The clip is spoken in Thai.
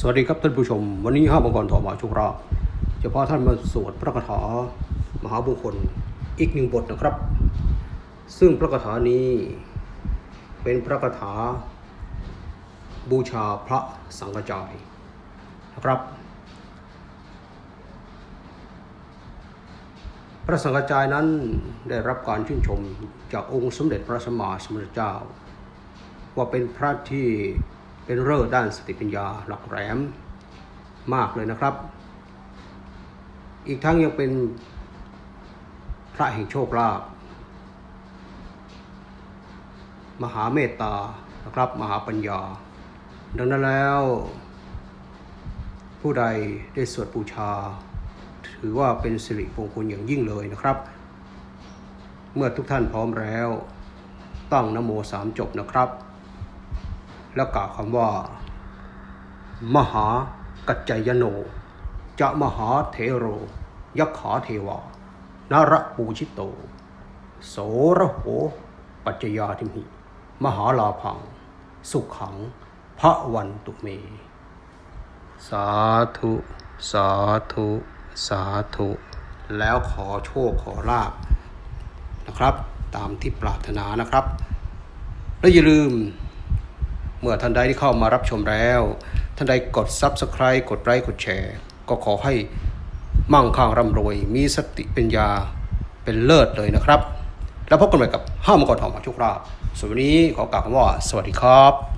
สวัสดีครับท่านผู้ชม วันนี้ห้ามังกรถอมาชุกราบจะพาท่านมาสวดพระคาถามหาบุคคลอีกหนึ่งบทนะครับ ซึ่งพระคาถานี้เป็นพระคาถา บูชาพระสังฆจายนะครับ พระสังฆจายนั้นได้รับการชื่นชมจากองค์สมเด็จพระสัมมาสัมพุทธเจ้า ว่าเป็นพระที่ เป็นเลิศด้านสติปัญญาหลักแหลมมากเลยนะครับ อีกทั้งยังเป็นพระแห่งโชคลาภมหาเมตตานะครับมหาปัญญา ดังนั้นแล้ว ผู้ใดได้สวดบูชา ถือว่าเป็นสิริมงคลอย่างยิ่งเลยนะครับ เมื่อทุกท่านพร้อมแล้ว ตั้งนโมสามจบนะครับ แล้วกล่าวคำว่า มหากัจจยโน จะมหาเทโรยักขาเทวานระปูชิโต โสระโห ปัจจยาทิมหิ มหาลาพัง สุขขังพระวันตุเม สาธุ สาธุ สาธุ แล้วขอโชคขอลาบนะครับ ตามที่ปรารถนานะครับ และอย่าลืม เมื่อท่านใดที่เข้ามารับชมแล้ว ท่านใดกด Subscribe กดไลค์กดแชร์ ก็ขอให้มั่งคั่งร่ำรวย มีสติปัญญาเป็นเลิศเลยนะครับ แล้วพบกันใหม่กับห้ามกดทองมาชุกราบส่วนวันนี้ขอกล่าวคำว่า สวัสดีครับ